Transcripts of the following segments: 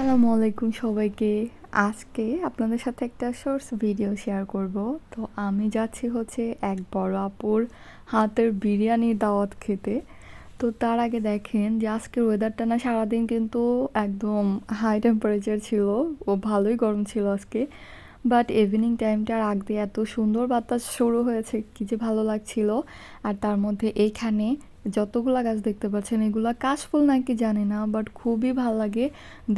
আসসালামু আলাইকুম সবাইকে। আজকে আপনাদের সাথে একটা শর্টস ভিডিও শেয়ার করব। তো আমি যাচ্ছি হচ্ছে এক বড় আপুর হাতের বিরিয়ানির দাওয়াত খেতে। তো তার আগে দেখেন যে আজকের ওয়েদারটা না সারাদিন কিন্তু একদম হাই টেম্পারেচার ছিল। ও ভালোই গরম ছিল আজকে। বাট ইভিনিং টাইমটার আগ দিয়ে এত সুন্দর বাতাস শুরু হয়েছে, কি যে ভালো লাগছিল। আর তার মধ্যে এইখানে যতগুলা গাছ দেখতে পাচ্ছেন, এগুলা কাশফুল নাকি জানি না বাট খুবই ভালো লাগে।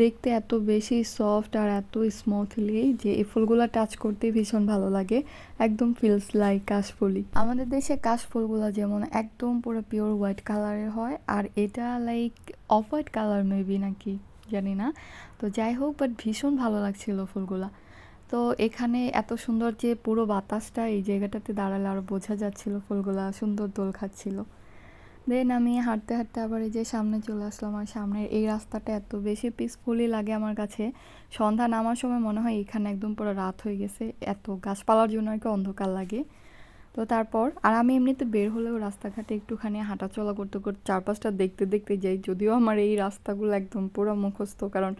দেখতে এত বেশি সফট আর এত স্মুথলি যে এই ফুলগুলা টাচ করতে ভীষণ ভালো লাগে। একদম ফিলস লাইক কাশফুলি আমাদের দেশে কাশফুলগুলো যেমন একদম পুরো পিওর হোয়াইট কালারের হয়, আর এটা like off white colour maybe নাকি, জানি না। তো যাই হোক বাট ভীষণ ভালো লাগছিল ফুলগুলা। তো এখানে এত সুন্দর যে পুরো বাতাসটা এই জায়গাটাতে দাঁড়ালে আরও বোঝা যাচ্ছিল ফুলগুলা সুন্দর দোল খাচ্ছিল। দেন আমি হাঁটতে হাঁটতে আবার এই যে সামনে চলে আসলাম আর সামনের এই রাস্তাটা এত বেশি পিসফুলি লাগে আমার কাছে। সন্ধ্যা নামার সময় মনে হয় এখানে একদম পুরো রাত হয়ে গেছে, এত গাছপালার জন্য আর কি অন্ধকার লাগে। তো তারপর, আর আমি এমনিতে বের হলেও রাস্তাঘাটে একটুখানি হাঁটাচলা করতে করতে চারপাশটা দেখতে দেখতে যাই, যদিও আমার এই রাস্তাগুলো একদম পুরো মুখস্থ, কারণ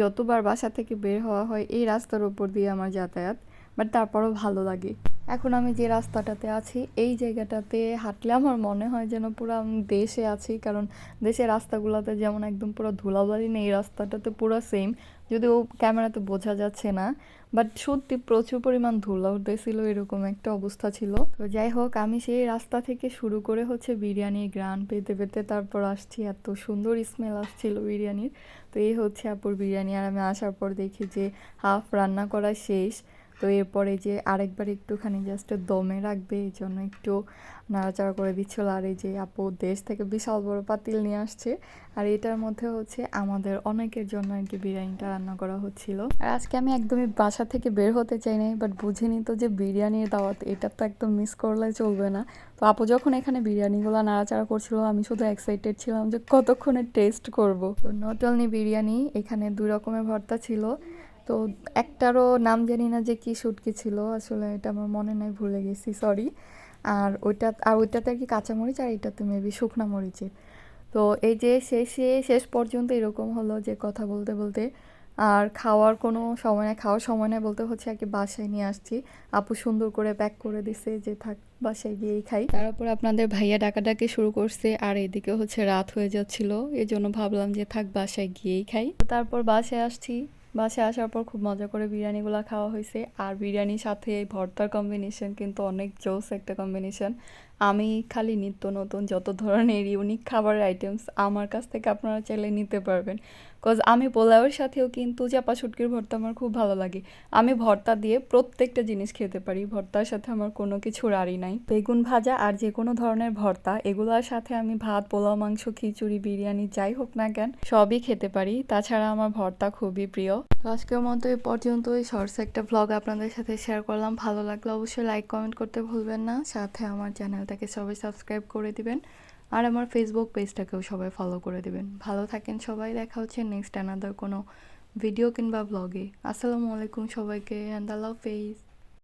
যতবার বাসা থেকে বের হওয়া হয় এই রাস্তার উপর দিয়ে আমার যাতায়াত বাট তারপরও ভালো লাগে। এখন আমি যে রাস্তাটাতে আছি, এই জায়গাটাতে হাঁটলে আমার মনে হয় যেন পুরো দেশে আছি। কারণ দেশের রাস্তাগুলোতে যেমন একদম পুরো ধুলাবালি নেই রাস্তাটাতে পুরো সেম যদিও ক্যামেরাতে বোঝা যাচ্ছে না বাট সত্যি প্রচুর পরিমাণ ধুলা উঠতেছিল এরকম একটা অবস্থা ছিল। তো যাই হোক, আমি সেই রাস্তা থেকে শুরু করে হচ্ছে বিরিয়ানির গ্রান পেতে পেতে তারপর আসছি। এত সুন্দর স্মেল আসছিল বিরিয়ানির। তো এই হচ্ছে আপুর বিরিয়ানি, আর আমি আসার পর দেখি যে হাফ রান্না করা শেষ। তো এরপরে যে আরেকবার একটুখানি জাস্ট দমে রাখবে, এই জন্য একটু নাড়াচাড়া করে দিচ্ছিল। আর এই যে আপু দেশ থেকে বিশাল বড় পাতিল নিয়ে আসছে। আর এটার মধ্যে হচ্ছে আমাদের অনেকের জন্য আর কি বিরিয়ানিটা রান্না করা হচ্ছিল। আর আজকে আমি একদমই বাসা থেকে বের হতে চাই নাই বাট বুঝিনি তো যে বিরিয়ানির দাওয়াত, এটা তো একদম মিস করলে চলবে না। তো আপু যখন এখানে বিরিয়ানিগুলো নাড়াচাড়া করছিল, আমি শুধু এক্সাইটেড ছিলাম যে কতক্ষণে টেস্ট করব। তো নট অনলি বিরিয়ানি, এখানে দুই রকমের ভর্তা ছিল। তো একটারও নাম জানি না যে কী শুটকি ছিল, আসলে এটা আমার মনে নাই, ভুলে গেছি সরি আর ওইটা, আর ওইটাতে আর কি কাঁচামরিচ, আর এটাতে মেবি শুকনা মরিচের। তো এই যে শেষে, শেষ পর্যন্ত এরকম হলো যে কথা বলতে বলতে, আর খাওয়ার কোনো সময় নেই, খাওয়ার সময় নেই বলতে হচ্ছে আর কি বাসায় নিয়ে আসছি। আপু সুন্দর করে প্যাক করে দিছে যে থাক, বাসায় গিয়েই খাই। তারপর আপনাদের ভাইয়া ডাকাডাকি শুরু করছে, আর এদিকে হচ্ছে রাত হয়ে যাচ্ছিল এই জন্য ভাবলাম যে থাক, বাসায় গিয়েই খাই। তো তারপর বাসায় আসছি। বাসায় আসার পর খুব মজা করে বিরিয়ানিগুলো খাওয়া হয়েছে। আর বিরিয়ানির সাথে এই ভর্তার কম্বিনেশন কিন্তু অনেক জোস একটা কম্বিনেশন আমি খালি নিত্য নতুন যত ধরনের ইউনিক খাবারের আইটেমস আমার কাছ থেকে আপনারা চাইলে নিতে পারবেন। কজ আমি পোলাওয়ের সাথেও কিন্তু চাপা শুটকির ভর্তা আমার খুব ভালো লাগে। আমি ভর্তা দিয়ে প্রত্যেকটা জিনিস খেতে পারি। ভর্তার সাথে আমার কোনো কিছু রাড়ি নাই। বেগুন ভাজা আর যে কোনো ধরনের ভর্তা, এগুলোর সাথে আমি ভাত, পোলাও, মাংস, খিচুড়ি, বিরিয়ানি, যাই হোক না কেন, সবই খেতে পারি। তাছাড়া আমার ভর্তা খুবই প্রিয়। আজকের মতো এই পর্যন্তই। শর্টস একটা ভ্লগ আপনাদের সাথে শেয়ার করলাম। ভালো লাগলে অবশ্যই লাইক কমেন্ট করতে ভুলবেন না। সাথে আমার চ্যানেলটাকে সবাই সাবস্ক্রাইব করে দিবেন। আর আমার ফেসবুক পেজটাকেও সবাই ফলো করে দিবেন। ভালো থাকেন সবাই, দেখা হচ্ছে নেক্সট অ্যানাদার কোনো ভিডিও কিংবা ব্লগে আসসালামু আলাইকুম সবাইকে অ্যান্ড আল্লাহ হাফেজ